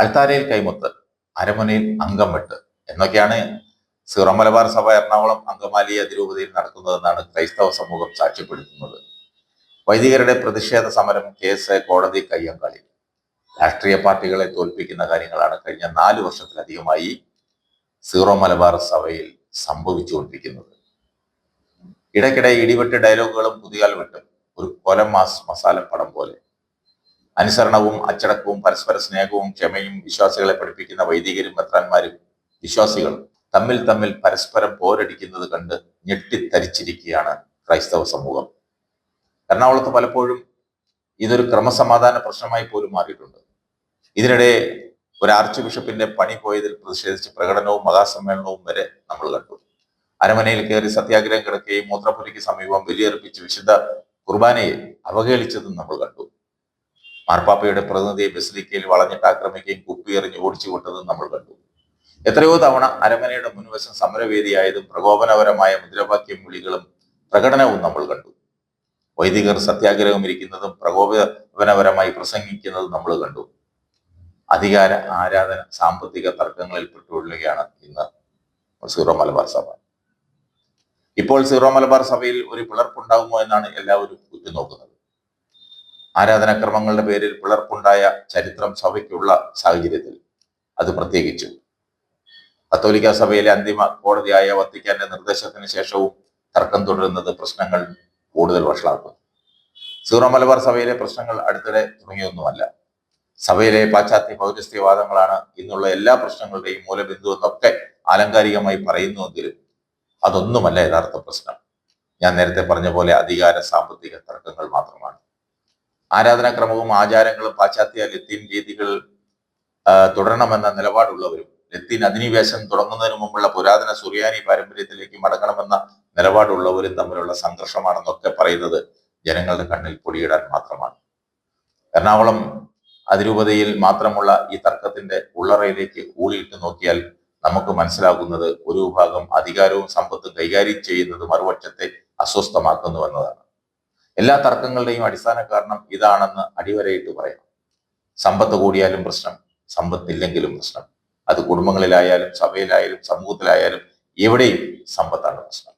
അൾത്താരയിൽ കൈമുത്ത് അരമുനയിൽ അംഗം വെട്ട് എന്നൊക്കെയാണ് സീറോ മലബാർ സഭ എറണാകുളം അങ്കമാലി അതിരൂപതയിൽ നടക്കുന്നതെന്നാണ് ക്രൈസ്തവ സമൂഹം സാക്ഷ്യപ്പെടുത്തുന്നത്. വൈദികരുടെ പ്രതിഷേധ സമരം കേസ് കോടതി കയ്യങ്കളി. രാഷ്ട്രീയ പാർട്ടികളെ തോൽപ്പിക്കുന്ന കാര്യങ്ങളാണ് കഴിഞ്ഞ നാല് വർഷത്തിലധികമായി സീറോ മലബാർ സഭയിൽ സംഭവിച്ചുകൊണ്ടിരിക്കുന്നത്. ഇടയ്ക്കിടെ ഇടിവെട്ട് ഡയലോഗുകളും പുതിയാൽ വെട്ടും ഒരു കൊലം മാസ് മസാല പടം പോലെ. അനുസരണവും അച്ചടക്കവും പരസ്പര സ്നേഹവും ക്ഷമയും വിശ്വാസികളെ പഠിപ്പിക്കുന്ന വൈദികരും മെത്രാന്മാരും വിശ്വാസികളും തമ്മിൽ തമ്മിൽ പരസ്പരം പോരടിക്കുന്നത് കണ്ട് ഞെട്ടിത്തരിച്ചിരിക്കുകയാണ് ക്രൈസ്തവ സമൂഹം. എറണാകുളത്ത് പലപ്പോഴും ഇതൊരു ക്രമസമാധാന പ്രശ്നമായി പോലും മാറിയിട്ടുണ്ട്. ഇതിനിടെ ഒരു ആർച്ച് ബിഷപ്പിന്റെ പണി പോയതിൽ പ്രതിഷേധിച്ച് പ്രകടനവും മഹാസമ്മേളനവും വരെ നമ്മൾ കണ്ടു. അരമനയിൽ കയറി സത്യാഗ്രഹം കിടക്കുകയും മൂത്രപ്പുരയ്ക്ക് സമീപം ബലിയർപ്പിച്ച് വിശുദ്ധ കുർബാനയെ അവഹേളിച്ചതും നമ്മൾ കണ്ടു. മാർപ്പാപ്പയുടെ പ്രതിനിധിയെ ബസിലിക്കയിൽ വളഞ്ഞിട്ട് ആക്രമിക്കുകയും കുപ്പിയെറിഞ്ഞ് ഓടിച്ചു വിട്ടതും നമ്മൾ കണ്ടു. എത്രയോ തവണ അരമനയുടെ മുൻവശം സമരവേദിയായതും പ്രകോപനപരമായ മുദ്രാവാക്യം വിളികളും പ്രകടനവും നമ്മൾ കണ്ടു. വൈദികർ സത്യാഗ്രഹം ഇരിക്കുന്നതും പ്രകോപനപരമായി പ്രസംഗിക്കുന്നതും നമ്മൾ കണ്ടു. അധികാര ആരാധന സാമ്പത്തിക തർക്കങ്ങളിൽ പെട്ടുകൊള്ളുകയാണ് ഇന്ന് സീറോ മലബാർ സഭ. ഇപ്പോൾ സീറോ മലബാർ സഭയിൽ ഒരു പിളർപ്പുണ്ടാകുമോ എന്നാണ് എല്ലാവരും ഉറ്റുനോക്കുന്നത്. ആരാധനാക്രമങ്ങളുടെ പേരിൽ പിളർപ്പുണ്ടായ ചരിത്രം സഭയ്ക്കുള്ള സാഹചര്യത്തിൽ അത് പ്രത്യേകിച്ചു. കത്തോലിക്ക സഭയിലെ അന്തിമ കോടതിയായ വത്തിക്കാന്റെ നിർദ്ദേശത്തിന് ശേഷവും തർക്കം തുടരുന്നത് പ്രശ്നങ്ങൾ കൂടുതൽ വഷളാക്കും സീറോ മലബാർ സഭയിലെ പ്രശ്നങ്ങൾ അടുത്തിടെ തുടങ്ങിയൊന്നുമല്ല. സഭയിലെ പാശ്ചാത്യ പൗരസ്ത്യവാദങ്ങളാണ് ഇന്നുള്ള എല്ലാ പ്രശ്നങ്ങളുടെയും മൂലബിന്ദു എന്നൊക്കെ ആലങ്കാരികമായി പറയുന്നുവെങ്കിലും അതൊന്നുമല്ല യഥാർത്ഥ പ്രശ്നം. ഞാൻ നേരത്തെ പറഞ്ഞ പോലെ അധികാര സാമ്പത്തിക തർക്കങ്ങൾ മാത്രമാണ്. ആരാധനാക്രമവും ആചാരങ്ങളും പാശ്ചാത്യ ലത്തീൻ രീതികൾ തുടരണമെന്ന നിലപാടുള്ളവരും ലത്തീൻ അധിനിവേശം തുടങ്ങുന്നതിന് മുമ്പുള്ള പുരാതന സുറിയാനി പാരമ്പര്യത്തിലേക്ക് മടങ്ങണമെന്ന നിലപാടുള്ളവരും തമ്മിലുള്ള സംഘർഷമാണെന്നൊക്കെ പറയുന്നത് ജനങ്ങളുടെ കണ്ണിൽ പൊടിയിടാൻ മാത്രമാണ്. എറണാകുളം അതിരൂപതയിൽ മാത്രമുള്ള ഈ തർക്കത്തിന്റെ ഉള്ളറയിലേക്ക് ഊളിയിട്ട് നോക്കിയാൽ നമുക്ക് മനസ്സിലാകുന്നത് ഒരു വിഭാഗം അധികാരവും സമ്പത്തും കൈകാര്യം ചെയ്യുന്നത് മറുപക്ഷത്തെ അസ്വസ്ഥമാക്കുന്നു എന്നതാണ്. എല്ലാ തർക്കങ്ങളുടെയും അടിസ്ഥാന കാരണം ഇതാണെന്ന് അടിവരയിട്ട് പറയാം സമ്പത്ത് കൂടിയാലും പ്രശ്നം സമ്പത്തില്ലെങ്കിലും പ്രശ്നം. അത് കുടുംബങ്ങളിലായാലും സഭയിലായാലും സമൂഹത്തിലായാലും എവിടെയും സമ്പത്താണ് പ്രശ്നം.